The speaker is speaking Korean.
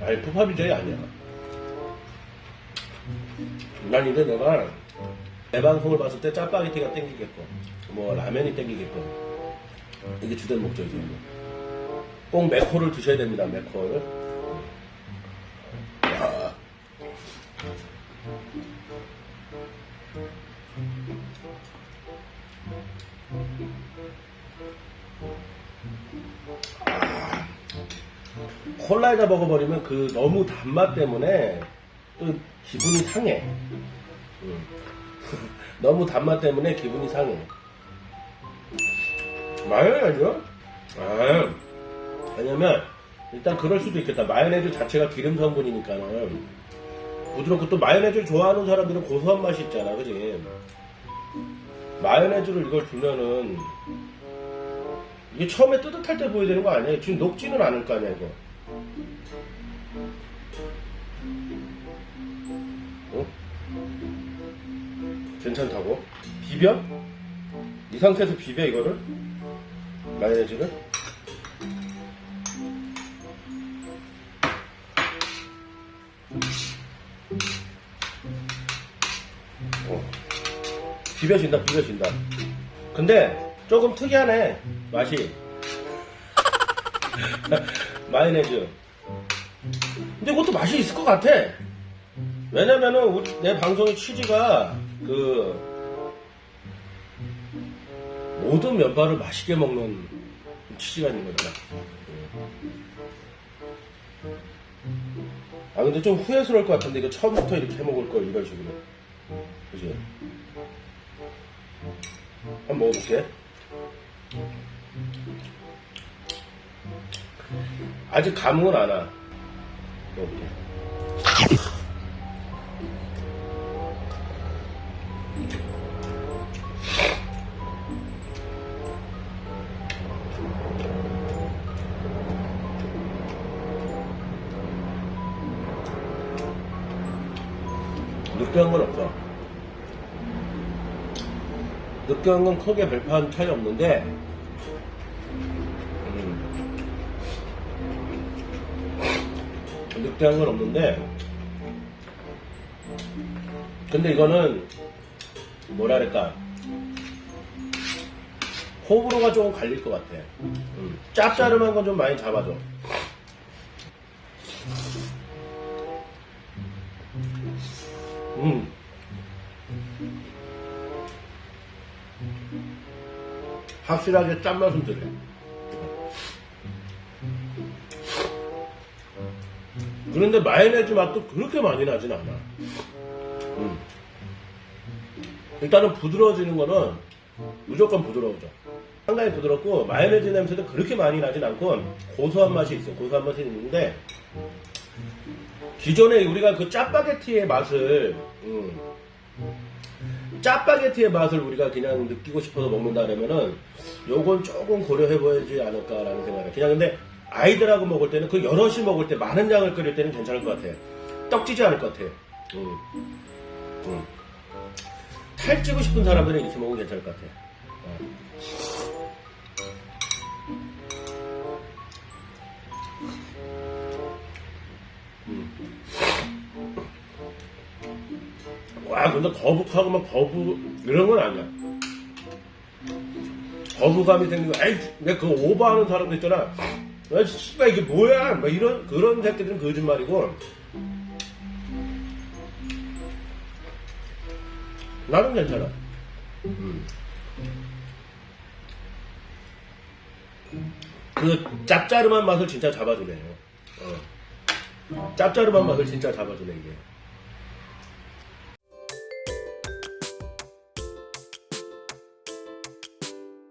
아니 푸파비저이 아니야. 난 이제 내가 내 방송을 봤을 때 짜파게티가 땡기겠고 뭐 라면이 땡기겠고 이게 주된 목적이죠. 꼭 매코를 드셔야 됩니다. 매코 콜라에다 먹어버리면 그 너무 단맛 때문에 또 기분이 상해. 음. 너무 단맛 때문에 기분이 상해. 마요네즈? 아, 왜냐면 일단 그럴 수도 있겠다. 마요네즈 자체가 기름 성분이니까는 부드럽고 또 마요네즈를 좋아하는 사람들은 고소한 맛이 있잖아, 그지? 마요네즈를 이걸 주면은 이게 처음에 뜨뜻할 때 보여야 되는 거 아니야? 지금 녹지는 않을 거 아니야, 이거. 어? 괜찮다고? 비벼? 이 상태에서 비벼 이거를? 마요네즈를? 어. 비벼진다 비벼진다 근데 조금 특이하네 맛이 마요네즈 근데 그것도 맛이 있을 것 같아 왜냐면은 우리- 내 방송의 취지가 그 모든 면발을 맛있게 먹는 취지가 있는 거잖아. 아 근데 좀 후회스러울 것 같은데 이거 처음부터 이렇게 해 먹을 걸 이런 식으로. 그지? 한번 먹어볼게. 아직 감은 안 와. 먹어볼게. 느끼한 건 없어. 느끼한 건 크게 별반 차이 없는데, 느끼한 건 없는데, 근데 이거는, 뭐랄까, 호불호가 조금 갈릴 것 같아. 음, 짭짤한 건 좀 많이 잡아줘. 음. 확실하게 짠맛은 들어. 그런데 마요네즈 맛도 그렇게 많이 나진 않아. 음. 일단은 부드러워지는 거는 무조건 부드러워져. 상당히 부드럽고 마요네즈 냄새도 그렇게 많이 나진 않고 고소한 맛이 있어. 고소한 맛이 있는데 기존에 우리가 그 짜파게티의 맛을 음, 짜파게티의 맛을 우리가 그냥 느끼고 싶어서 먹는다 그러면은 요건 조금 고려해봐야지 않을까라는 생각을 그냥 근데 아이들하고 먹을 때는 그 여럿이 먹을 때 많은 양을 끓일 때는 괜찮을 것 같아 떡지지 않을 것 같아 음, 음. 살찌고 싶은 사람들은 이렇게 먹으면 괜찮을 것 같아 어. 와 근데 거북하고 막 거부 이런 건 아니야. 거부감이 생기고 에이 내가 그거 오버하는 사람도 있잖아 야 씨발 이게 뭐야? 막 이런 그런 새끼들은 거짓말이고. 나는 괜찮아. 음. 그 짭짜름한 맛을 진짜 잡아주네요 어. 짭짜름한 맛을 진짜 잡아주네 이게